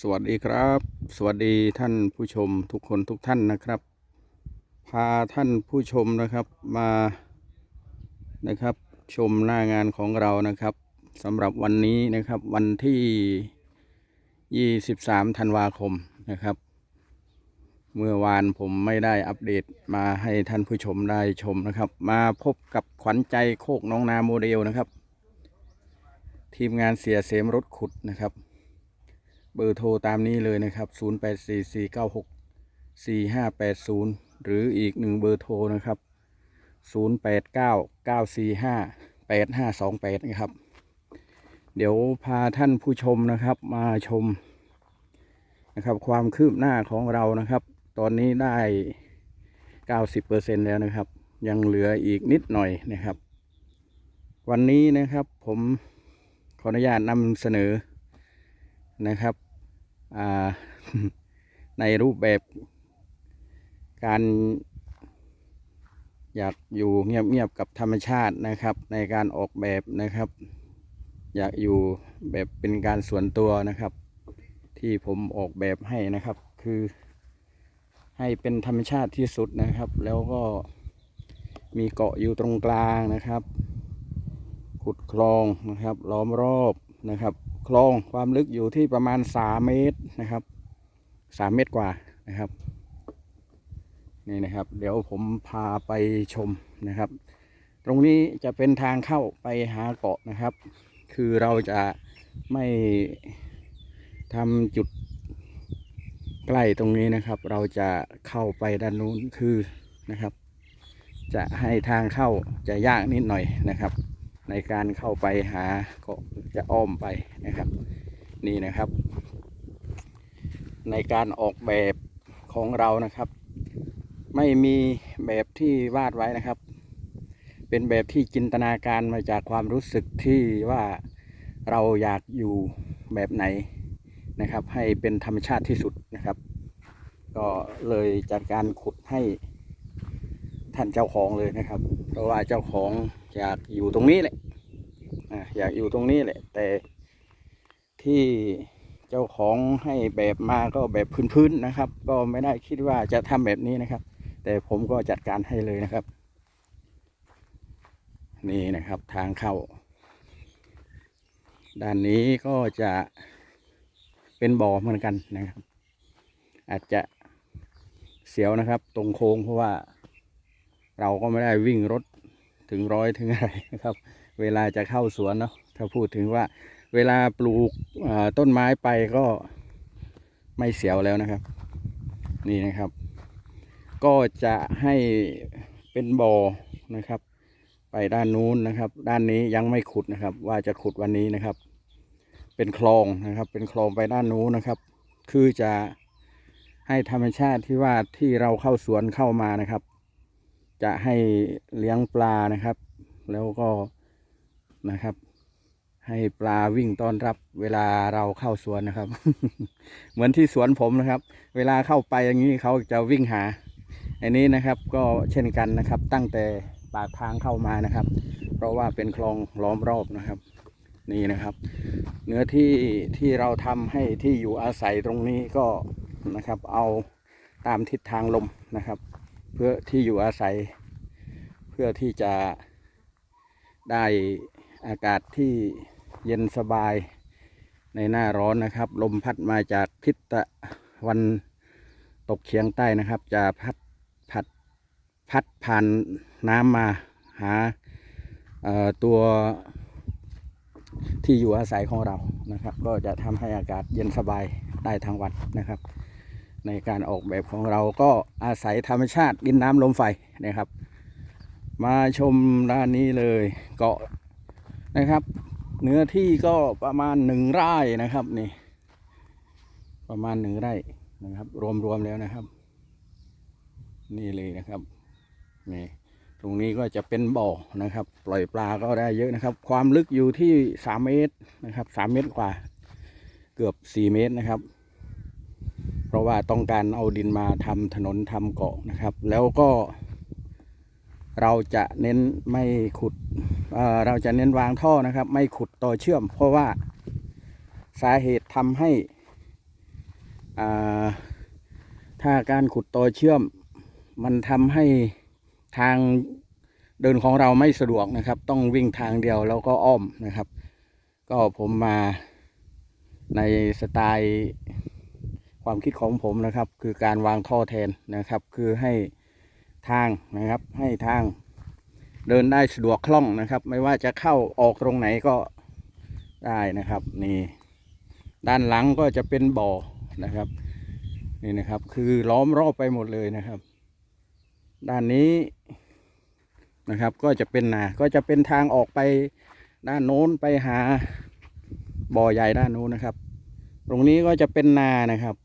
สวัสดีครับ สวัสดีท่านผู้ชมทุกคนทุกท่านนะครับ พาท่านผู้ชมนะครับมานะครับชมหน้างานของเรานะครับสำหรับวันนี้นะครับวันที่ 23 ธันวาคมนะครับ เมื่อวานผมไม่ได้อัปเดตมาให้ท่านผู้ชมได้ชมนะครับ มาพบกับขวัญใจโคกน้องนาโมเดลนะครับ ทีมงานเสียเสมรถขุดนะครับ เบอร์โทรตามนี้เลยนะครับ 0844964580 หรืออีกหนึ่งเบอร์โทรนะครับ 0899458528 นะครับ เดี๋ยวพาท่านผู้ชมนะครับมาชมนะครับความคืบหน้าของเรานะครับ ตอนนี้ได้ 90%แล้วนะครับ ยังเหลืออีกนิดหน่อยนะครับ วันนี้นะครับผมขออนุญาตนำเสนอนะครับ ในรูปแบบการอยากอยู่เงียบๆกับธรรมชาตินะครับ ในการออกแบบนะครับ อยากอยู่แบบเป็นการส่วนตัวนะครับ ที่ผมออกแบบให้นะครับ คือ ให้เป็นธรรมชาติที่สุดนะครับ แล้วก็มีเกาะอยู่ตรงกลางนะครับ ขุดคลองนะครับ ล้อมรอบนะครับ คลองความลึกอยู่ที่ประมาณ3เมตรนะครับ3เมตรกว่านะครับ นี่นะครับ เดี๋ยวผมพาไปชมนะครับ ตรงนี้จะเป็นทางเข้าไปหาเกาะนะครับ คือเราจะไม่ทำจุดใกล้ตรงนี้นะครับ เราจะเข้าไปด้านนู้นคือนะครับ จะให้ทางเข้าจะยากนิดหน่อยนะครับ ในการเข้าไปหาเกาะจะอ้อมไปนะครับ นี่นะครับ ในการออกแบบของเรานะครับ ไม่มีแบบที่วาดไว้นะครับ เป็นแบบที่จินตนาการมาจากความรู้สึกที่ว่าเราอยากอยู่แบบไหนนะครับ ให้เป็นธรรมชาติที่สุดนะครับ ก็เลยจัดการขุดให้ท่านเจ้าของเลยนะครับ เพราะว่าเจ้าของอยากอยู่ตรงนี้แหละ อะอยากอยู่ตรงนี้แหละ แต่ที่เจ้าของให้แบบมาก็แบบพื้นๆนะครับ ก็ไม่ได้คิดว่าจะทำแบบนี้นะครับ แต่ผมก็จัดการให้เลยนะครับ นี่นะครับทางเข้า ด้านนี้ก็จะเป็นบ่อเหมือนกันนะครับ อาจจะเสียวนะครับ ตรงโค้งเพราะว่าเราก็ไม่ได้วิ่งรถถึงร้อยถึงอะไรนะครับ เวลาจะเข้าสวนเนาะถ้าพูดถึงว่าเวลาปลูกต้นไม้ไปก็ไม่เสียวแล้วนะครับ นี่นะครับ ก็จะให้เป็นบ่อนะครับ ไปด้านนู้นนะครับ ด้านนี้ยังไม่ขุดนะครับ ว่าจะขุดวันนี้นะครับ เป็นคลองนะครับ เป็นคลองไปด้านนู้นนะครับ คือจะให้ธรรมชาติที่ว่าที่เราเข้าสวนเข้ามานะครับ จะให้เลี้ยงปลานะครับ แล้วก็ นะครับ ให้ปลาวิ่งต้อนรับ เวลาเราเข้าสวนนะครับ เหมือนที่สวนผมนะครับ เวลาเข้าไปอย่างนี้เขาจะวิ่งหา อันนี้นะครับก็เช่นกันนะครับ ตั้งแต่ปากทางเข้ามานะครับ เพราะว่าเป็นคลองล้อมรอบนะครับ นี่นะครับ เนื้อที่ที่เราทำให้ที่อยู่อาศัยตรงนี้ก็นะครับ เอาตามทิศทางลมนะครับ เพื่อที่อยู่อาศัย เพื่อที่จะได้ อากาศที่เย็นสบายในหน้าร้อนนะครับ ลมพัดมาจากทิศตะวันตกเฉียงใต้นะครับ จะพัดพัดพัดผ่านน้ำมาหาตัวที่อยู่อาศัยของเรานะครับ ก็จะทำให้อากาศเย็นสบายได้ทั้งวันนะครับ ในการออกแบบของเราก็อาศัยธรรมชาติดินน้ำลมไฟนะครับ มาชมด้านนี้เลยเกาะ นะครับ เนื้อที่ก็ประมาณหนึ่งไร่นะครับนี่ ประมาณหนึ่งไร่นะครับ รวมๆแล้วนะครับ นี่เลยนะครับนี่ตรงนี้ก็จะเป็นบ่อนะครับ ปล่อยปลาก็ได้เยอะนะครับ ความลึกอยู่ที่สามเมตรนะครับสามเมตรกว่า เกือบสี่เมตรนะครับ เพราะว่าต้องการเอาดินมาทำถนนทำเกาะนะครับ แล้วก็ เราจะเน้นไม่ขุด เราจะเน้นวางท่อนะครับ ไม่ขุดต่อเชื่อม เพราะว่าสาเหตุทำให้ถ้าการขุดต่อเชื่อม มันทำให้ทางเดินของเราไม่สะดวกนะครับ ต้องวิ่งทางเดียวแล้วก็อ้อมนะครับ ก็ผมมาในสไตล์ความคิดของผมนะครับ คือการวางท่อแทนนะครับ คือให้ทางนะครับให้ทาง เดินได้สะดวกคล่องนะครับ ไม่ว่าจะเข้าออกตรงไหนก็ได้นะครับนี่ด้านหลังก็จะเป็นบ่อนะครับ นี่นะครับ คือล้อมรอบไปหมดเลยนะครับ ด้านนี้นะครับ ก็จะเป็นนาก็จะเป็นทางออกไปด้านโน้นไปหาบ่อใหญ่ด้านโน้นนะครับ ตรงนี้ก็จะเป็นนานะครับ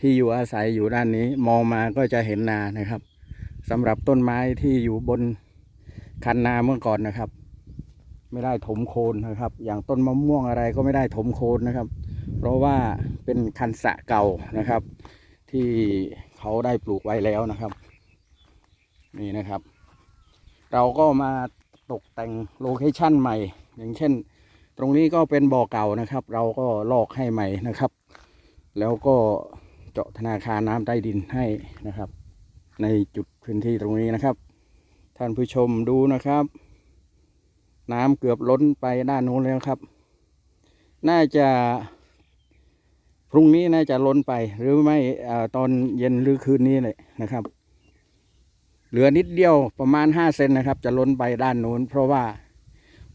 ที่อยู่อาศัยอยู่ด้านนี้ มองมาก็จะเห็นนานะครับสำหรับต้นไม้ที่อยู่บน คันนาเมื่อก่อนนะครับ ไม่ได้ถมโคนนะครับ อย่างต้นมะม่วงอะไรก็ไม่ได้ถมโคนนะครับ เพราะว่าเป็นคันสะเก่านะครับ ที่เขาได้ปลูกไว้แล้วนะครับ นี่นะครับ เราก็มาตกแต่งโลเคชั่นใหม่ อย่างเช่น ตรงนี้ก็เป็นบ่อเก่านะครับ เราก็ลอกให้ใหม่นะครับ แล้วก็เจาะธนาคารน้ำใต้ดินให้นะครับ ในจุดพื้นที่ตรงนี้นะครับ ท่านผู้ชมดูนะครับ น้ำเกือบล้นไปด้านโน้นแล้วครับ น่าจะพรุ่งนี้น่าจะล้นไปหรือไม่อตอนเย็นหรือคืนนี้เลยนะครับ เหลือนิดเดียวประมาณห้าเซนนะครับ จะล้นไปด้านโน้น เพราะว่า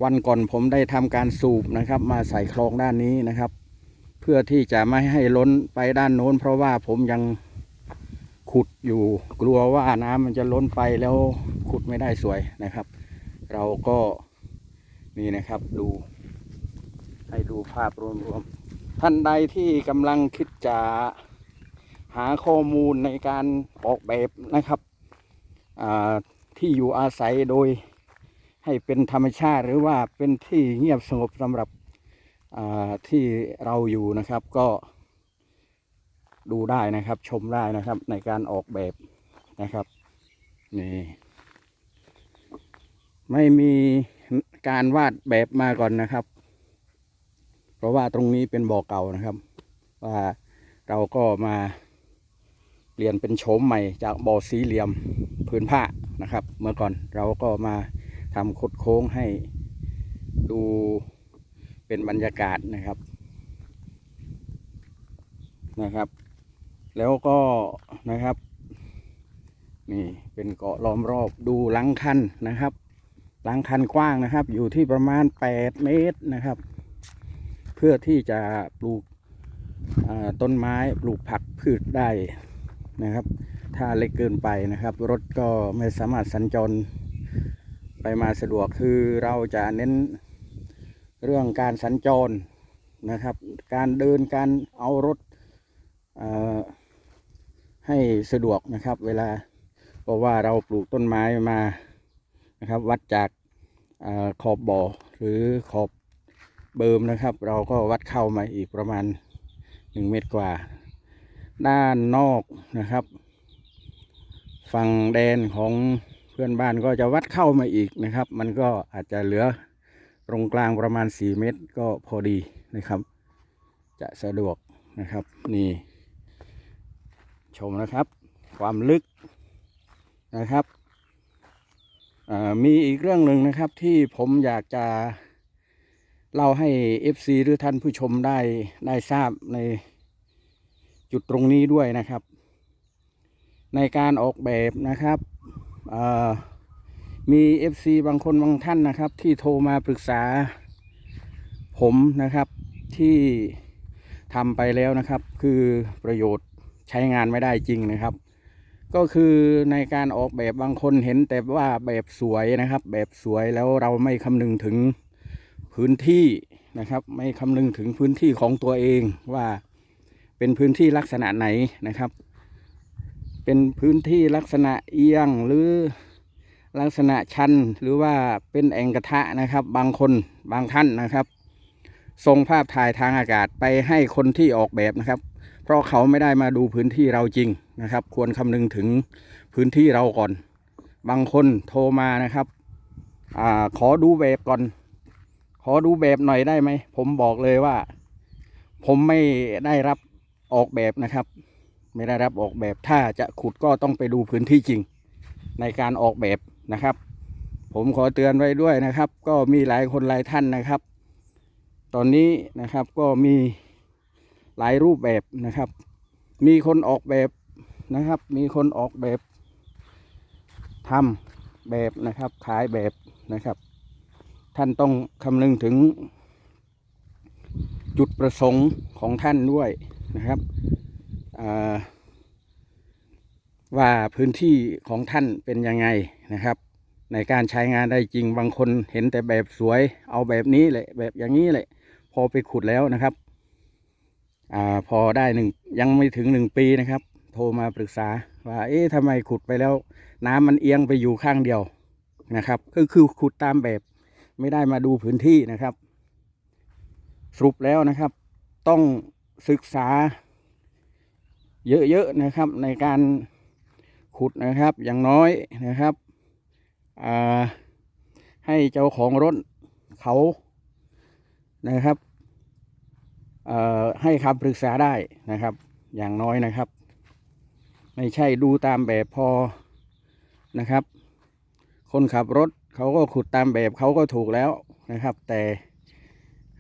วันก่อนผมได้ทำการสูบนะครับ มาใส่คลองด้านนี้นะครับ เพื่อที่จะไม่ให้ล้นไปด้านโน้น เพราะว่าผมยัง ขุดอยู่กลัวว่าน้ำมันจะล้นไปแล้วขุดไม่ได้สวยนะครับ เราก็นี่นะครับดูให้ดูภาพรวมๆท่านใดที่กำลังคิดจะหาข้อมูลในการออกแบบนะครับที่อยู่อาศัยโดยให้เป็นธรรมชาติหรือว่าเป็นที่เงียบสงบสำหรับที่เราอยู่นะครับก็ ดูได้นะครับ ชมได้นะครับ ในการออกแบบนะครับนี่ไม่มีการวาดแบบมาก่อนนะครับ เพราะว่าตรงนี้เป็นบ่อเก่านะครับ ว่าเราก็มาเปลี่ยนเป็นโฉมใหม่จากบ่อสีเหลี่ยมพื้นผ้านะครับ เมื่อก่อนเราก็มาทำคดโค้งให้ดูเป็นบรรยากาศนะครับนะครับ แล้วก็นะครับ นี่เป็นเกาะล้อมรอบดูหลังคันนะครับ หลังคันกว้างนะครับ อยู่ที่ประมาณ 8 เมตรนะครับ เพื่อที่จะปลูกต้นไม้ปลูกผักพืชได้นะครับ ถ้าเล็กเกินไปนะครับ รถก็ไม่สามารถสัญจรไปมาสะดวกคือเราจะเน้นเรื่องการสัญจรนะครับ การเดินการเอารถเอ่อ ให้สะดวกนะครับ เวลาเพราะว่าเราปลูกต้นไม้มานะครับ วัดจากอขอบบ่อหรือขอบเบิมนะครับ เราก็วัดเข้ามาอีกประมาณหนึ่งเมตรกว่า ด้านนอกนะครับ ฝั่งแดนของเพื่อนบ้านก็จะวัดเข้ามาอีกนะครับ มันก็อาจจะเหลือตรงกลางประมาณ 4 เมตรก็พอดีนะครับ จะสะดวกนะครับนี่ ชมนะครับ ความลึกนะครับมีอีกเรื่องหนึ่งนะครับที่ผมอยากจะเล่าให้ FC หรือท่านผู้ชมได้ได้ทราบในจุดตรงนี้ด้วยนะครับ ในการออกแบบนะครับเอ่อมี FC บางคนบางท่านนะครับ ที่โทรมาปรึกษาผมนะครับที่ทำไปแล้วนะครับ คือประโยชน์ ใช้งานไม่ได้จริงนะครับ ก็คือในการออกแบบบางคนเห็นแต่ว่าแบบสวยนะครับ แบบสวยแล้วเราไม่คำนึงถึงพื้นที่นะครับ ไม่คำนึงถึงพื้นที่ของตัวเองว่าเป็นพื้นที่ลักษณะไหนนะครับ เป็นพื้นที่ลักษณะเอียงหรือลักษณะชันหรือว่าเป็นแองกระทะนะครับ บางคนบางท่านนะครับส่งภาพถ่ายทางอากาศไปให้คนที่ออกแบบนะครับ เพราะเขาไม่ได้มาดูพื้นที่เราจริงนะครับ ควรคำนึงถึงพื้นที่เราก่อน บางคนโทรมานะครับอขอดูแบบก่อน ขอดูแบบหน่อยได้ไหม ผมบอกเลยว่า ผมไม่ได้รับออกแบบนะครับ ไม่ได้รับออกแบบถ้าจะขุดก็ต้องไปดูพื้นที่จริง ในการออกแบบนะครับ ผมขอเตือนไว้ด้วยนะครับ ก็มีหลายคนหลายท่านนะครับ ตอนนี้นะครับก็มี หลายรูปแบบนะครับ มีคนออกแบบนะครับ มีคนออกแบบทำแบบนะครับ ขายแบบนะครับ ท่านต้องคำนึงถึง จุดประสงค์ของท่านด้วยนะครับว่าพื้นที่ของท่านเป็นยังไงนะครับ ในการใช้งานได้จริงบางคนเห็นแต่แบบสวย เอาแบบนี้เลยแบบอย่างนี้เลยพอไปขุดแล้วนะครับ อพอได้หนึ่งยังไม่ถึงหนึ่งปีนะครับ โทรมาปรึกษาว่า เอ๊ะทำไมขุดไปแล้ว น้ำมันเอียงไปอยู่ข้างเดียวนะครับ ก็คือขุดตามแบบไม่ได้มาดูพื้นที่นะครับ สรุปแล้วนะครับ ต้องศึกษา เยอะๆนะครับ ในการขุดนะครับ อย่างน้อยนะครับให้เจ้าของรถเขานะครับ ให้คำปรึกษาได้นะครับ อย่างน้อยนะครับ ไม่ใช่ดูตามแบบพอนะครับ คนขับรถเขาก็ขุดตามแบบเขาก็ถูกแล้วนะครับ แต่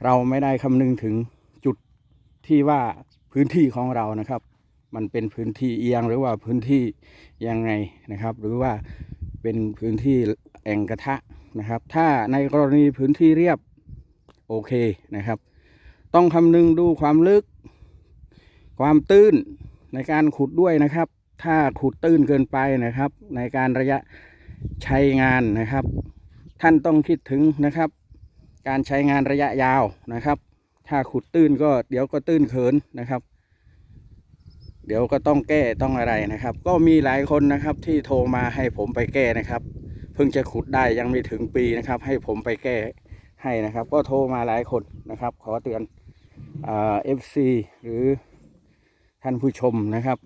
เราไม่ได้คำนึงถึงจุดที่ว่าพื้นที่ของเรานะครับ มันเป็นพื้นที่เอียงหรือว่าพื้นที่ยังไงนะครับ หรือว่าเป็นพื้นที่แอ่งกระทะนะครับ ถ้าในกรณีพื้นที่เรียบโอเคนะครับ ต้องคำนึงดูความลึก ความตื้นในการขุดด้วยนะครับ ถ้าขุดตื้นเกินไปนะครับ ในการระยะใช้งานนะครับ ท่านต้องคิดถึงนะครับ การใช้งานระยะยาวนะครับ ถ้าขุดตื้นก็เดี๋ยวก็ตื้นเขินนะครับ เดี๋ยวก็ต้องแก้ต้องอะไรนะครับ ก็มีหลายคนนะครับที่โทรมาให้ผมไปแก้นะครับ เพิ่งจะขุดได้ยังไม่ถึงปีนะครับ ให้ผมไปแก้ให้นะครับ ก็โทรมาหลายคนนะครับ ขอเตือน เอฟซีหรือท่านผู้ชมนะครับ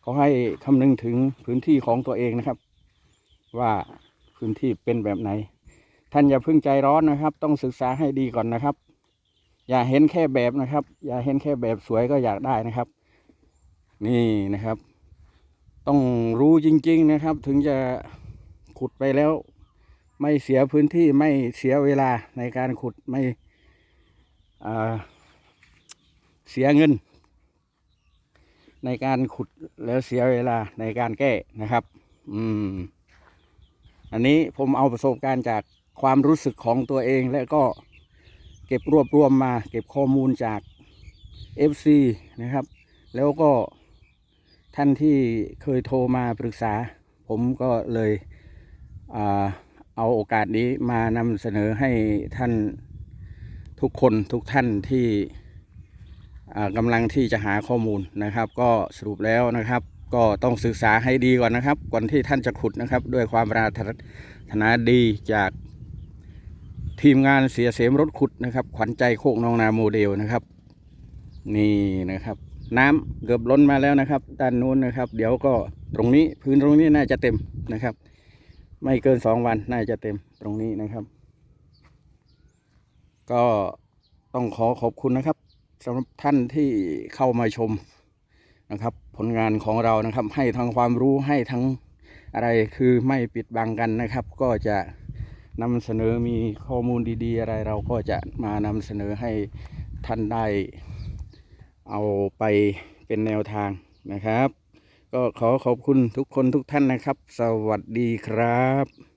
เขอให้คำนึงถึงพื้นที่ของตัวเองนะครับ ว่าพื้นที่เป็นแบบไหน ท่านอย่าเพิ่งใจร้อนนะครับ ต้องศึกษาให้ดีก่อนนะครับ อย่าเห็นแค่แบบนะครับ อย่าเห็นแค่แบบสวยก็อยากได้นะครับ นี่นะครับ ต้องรู้จริง ๆนะครับ ถึงจะขุดไปแล้ว ไม่เสียพื้นที่ไม่เสียเวลาในการขุดไม่อ่า เสียเงิน ในการขุดแล้วเสียเวลาในการแก้นะครับ อืม อันนี้ผมเอาประสบการณ์จากความรู้สึกของตัวเอง และก็เก็บรวบรวมมา เก็บข้อมูลจาก FC นะครับ แล้วก็ท่านที่เคยโทรมาปรึกษา ผมก็เลยอเอาโอกาสนี้มานำเสนอให้ท่านทุกคนทุกท่านที่ กำลังที่จะหาข้อมูลนะครับ ก็สรุปแล้วนะครับ ก็ต้องศึกษาให้ดีก่อนนะครับ ก่อนที่ท่านจะขุดนะครับ ด้วยความปรารถนาดีจากทีมงานเสียเสมรถขุดนะครับ ขวัญใจโคกนองนาโมเดลนะครับ นี่นะครับ น้ำเกือบล้นมาแล้วนะครับ ด้านนู้นนะครับ เดี๋ยวก็ตรงนี้พื้นตรงนี้น่าจะเต็มนะครับ ไม่เกินสองวันน่าจะเต็มตรงนี้นะครับ ก็ต้องขอขอบคุณนะครับ สำหรับท่านที่เข้ามาชมนะครับ ผลงานของเรานะครับ ให้ทั้งความรู้ให้ทั้งอะไรคือไม่ปิดบังกันนะครับ ก็จะนำเสนอมีข้อมูลดี ๆ อะไรเราก็จะมานำเสนอให้ท่านได้เอาไปเป็นแนวทางนะครับ ก็ขอขอบคุณทุกคนทุกท่านนะครับ สวัสดีครับ